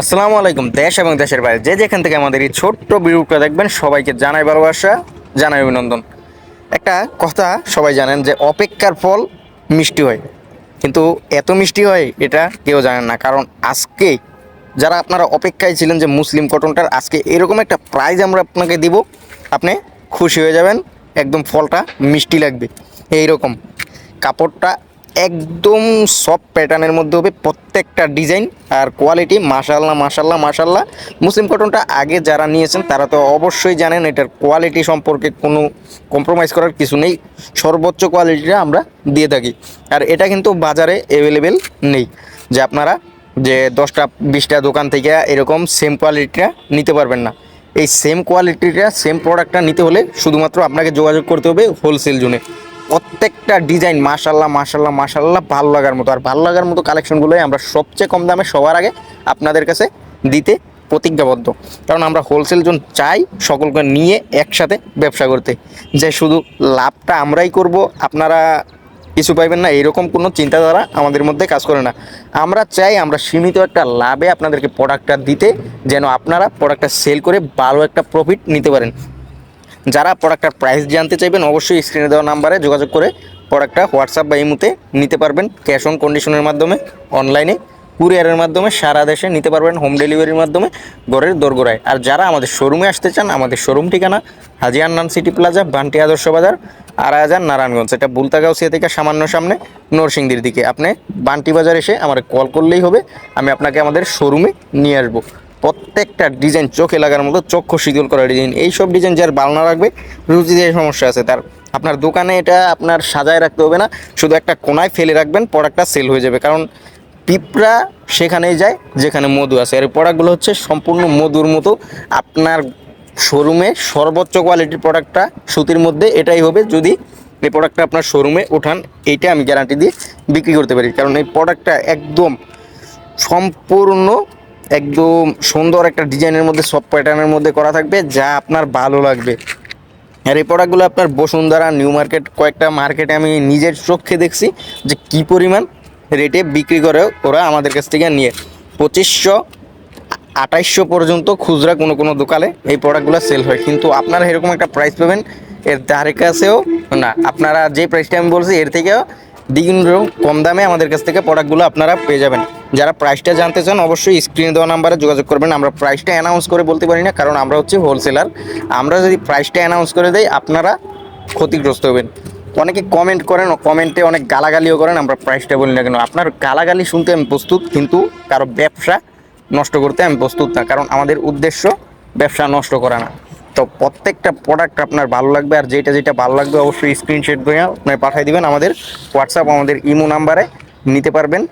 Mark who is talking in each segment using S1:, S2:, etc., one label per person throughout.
S1: আসসালামু আলাইকুম, দেশ এবং দেশের বাইরে। যে যেখান থেকে আমাদের এই ছোট্ট ভিডিওটা দেখবেন, সবাইকে জানাই ভালোবাসা, জানাই অভিনন্দন। একটা কথা সবাই জানেন যে, অপেক্ষার ফল মিষ্টি হয়। কিন্তু এত মিষ্টি হয়, এটা কেউ জানেন না। কারণ আজকে যারা আপনারা অপেক্ষায় ছিলেন যে, মুসলিম কটনটার, আজকে এরকম একটা প্রাইজ আমরা আপনাকে দিব। আপনি খুশি হয়ে যাবেন, একদম ফলটা মিষ্টি লাগবে। এইরকম। কাপড়টা একদম সফট প্যাটার্নের মধ্যে হবে প্রত্যেকটা ডিজাইন আর কোয়ালিটি মাশাল্লাহ মাশাল্লাহ মাশাল্লাহ মুসলিম কটনটা আগে যারা নিয়েছেন, তারা তো অবশ্যই জানেন এটার কোয়ালিটি সম্পর্কে কোনো কম্প্রোমাইজ করার কিছু নেই। সর্বোচ্চ কোয়ালিটিটা আমরা দিয়ে থাকি। আর এটা কিন্তু বাজারে অ্যাভেলেবেল নেই। যে আপনারা যে দশটা, বিশটা দোকান থেকে এরকম সেম কোয়ালিটিটা নিতে পারবেন না। এই সেম কোয়ালিটিটা সেম প্রোডাক্টটা নিতে হলে শুধুমাত্র আপনাকে যোগাযোগ করতে হবে হোলসেল জোনে প্রত্যেকটা ডিজাইন মাশাল্লাহ মাশাল্লাহ মাশাল্লাহ ভালো লাগার মতো। আর ভালো লাগার মতো কালেকশনগুলোই আমরা সবচেয়ে কম দামে সবার আগে আপনাদের কাছে দিতে প্রতিজ্ঞাবদ্ধ। কারণ আমরা হোলসেল জোন চাই সকলকে নিয়ে একসাথে ব্যবসা করতে। যে শুধু লাভটা আমরাই করব, আপনারা কিছু পাইবেন না, এরকম কোনো চিন্তাধারা আমাদের মধ্যে কাজ করে না। আমরা চাই আমরা সীমিত একটা লাভে আপনাদেরকে প্রোডাক্টটা দিতে, যেন আপনারা প্রোডাক্টটা সেল করে ভালো একটা প্রফিট নিতে পারেন। যারা প্রোডাক্টটার প্রাইস জানতে চাইবেন, অবশ্যই স্ক্রিনে দেওয়া নাম্বারে যোগাযোগ করে প্রোডাক্টটা হোয়াটসঅ্যাপ বা ইমুতে নিতে পারবেন। ক্যাশ অন কন্ডিশনের মাধ্যমে অনলাইনে কুরিয়ারের মাধ্যমে, সারা দেশে নিতে পারবেন হোম ডেলিভারির মাধ্যমে ঘরের দোরগোড়ায়। আর যারা আমাদের শোরুমে আসতে চান, আমাদের শোরুম ঠিকানা হাজি আন্নান সিটি প্লাজা বান্টি আদর্শ বাজার আড়াই হাজার নারায়ণগঞ্জ। এটা বুলতাগাউসিয়া থেকে সামান্য সামনে, নরসিংদীর দিকে। আপনি বান্টি বাজার এসে আমার কল করলেই হবে, আমি আপনাকে আমাদের শোরুমে নিয়ে আসব। প্রত্যেকটা ডিজাইন চোখে লাগার মতো চক্ষু শীতল করা ডিজাইন। এই সব ডিজাইন যার বালনা রাখবে রুচিতে সমস্যা আছে তার। আপনার দোকানে এটা আপনার সাজায় রাখতে হবে না, শুধু একটা কোনায় ফেলে রাখবেন প্রোডাক্টটা সেল হয়ে যাবে। কারণ পিঁপড়া সেখানেই যায়, যেখানে মধু আছে। আর এই প্রোডাক্টগুলো হচ্ছে সম্পূর্ণ মধুর মতো। আপনার শোরুমে সর্বোচ্চ কোয়ালিটির প্রোডাক্টটা সুতির মধ্যে, এটাই হবে। যদি এই প্রোডাক্টটা আপনার শোরুমে ওঠান, এইটা আমি গ্যারান্টি দিয়ে বিক্রি করতে পারি। কারণ এই প্রোডাক্টটা একদম সম্পূর্ণ একদম সুন্দর একটা ডিজাইনের মধ্যে সব প্যাটার্নের মধ্যে করা থাকবে, যা আপনার ভালো লাগবে। আর এই প্রোডাক্টগুলো আপনার বসুন্ধরা নিউ মার্কেট কয়েকটা মার্কেটে আমি নিজের চোখে দেখছি যে কি পরিমাণ রেটে বিক্রি করে ওরা আমাদের কাছ থেকে নিয়ে। পঁচিশশো, আঠাইশশো পর্যন্ত খুচরা কোনো কোনো দোকানে এই প্রোডাক্টগুলো সেল হয়। কিন্তু আপনারা এরকম একটা প্রাইস পাবেন, এর ধারে কাছেও না। আপনারা যে প্রাইসটা আমি বলছি, এর থেকেও দ্বিগুণ কম দামে আমাদের কাছ থেকে প্রোডাক্টগুলো আপনারা পেয়ে যাবেন। যারা প্রাইসটা জানতে চান, অবশ্যই স্ক্রিনে দেওয়া নাম্বারে যোগাযোগ করবেন। আমরা প্রাইসটা অ্যানাউন্স করে বলতে পারি না, কারণ আমরা হচ্ছে হোলসেলার আমরা যদি প্রাইসটা অ্যানাউন্স করে দেই, আপনারা ক্ষতিগ্রস্ত হবেন। অনেকে কমেন্ট করেন কমেন্টে অনেক গালাগালিও করেন, আমরা প্রাইসটা বলি না কেন। আপনার গালাগালি শুনতে আমি প্রস্তুত, কিন্তু কারও ব্যবসা নষ্ট করতে আমি প্রস্তুত না, কারণ আমাদের উদ্দেশ্য ব্যবসা নষ্ট করা না। তো প্রত্যেকটা প্রোডাক্ট আপনার ভালো লাগবে আর যেটা যেটা ভালো লাগবে অবশ্যই স্ক্রিনশট করে আপনার পাঠিয়ে দিবেন আমাদের হোয়াটসঅ্যাপ আমাদের ইমো নাম্বারে নিতে পারবেন।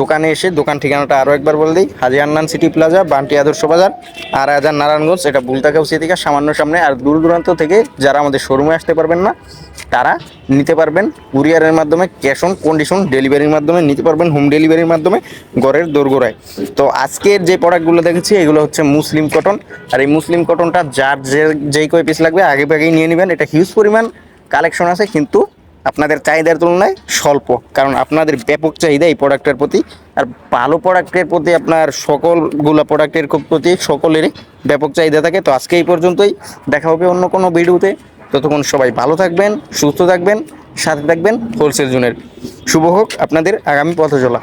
S1: দোকানে এসে দোকান ঠিকানাটা আরও একবার বলে দিই, হাজি আন্নান সিটি প্লাজা, বান্টি আদর্শ বাজার, আর হাজার নারায়ণগঞ্জ, এটা বুলতাকাউসি থেকে সামান্য সামনে, আর দূর দূরান্ত থেকে যারা আমাদের শোরুমে আসতে পারবেন না, তারা নিতে পারবেন কুরিয়ারের মাধ্যমে ক্যাশ অন কন্ডিশন ডেলিভারির মাধ্যমে, নিতে পারবেন হোম ডেলিভারির মাধ্যমে ঘরের দোরগোড়ায়। তো আজকের যে প্রোডাক্টগুলো দেখেছি, এগুলো হচ্ছে মুসলিম কটন আর এই মুসলিম কটনটা যার যে, যেই কয় পিস লাগবে, আগে আগেই নিয়ে নেবেন, এটা হিউজ পরিমাণ কালেকশন আছে, কিন্তু আপনাদের চাহিদার তুলনায় স্বল্প, কারণ আপনাদের ব্যাপক চাহিদা এই প্রোডাক্টের প্রতি। আর ভালো প্রোডাক্টের প্রতি আপনার সকলগুলো প্রোডাক্টের প্রতি সকলেরই ব্যাপক চাহিদা থাকে। তো আজকে এই পর্যন্তই। দেখা হবে অন্য কোনো ভিডিওতে। ততক্ষণ সবাই ভালো থাকবেন, সুস্থ থাকবেন, সাথে থাকবেন হোলসেল জোনের। শুভ হোক আপনাদের আগামী পথ চলা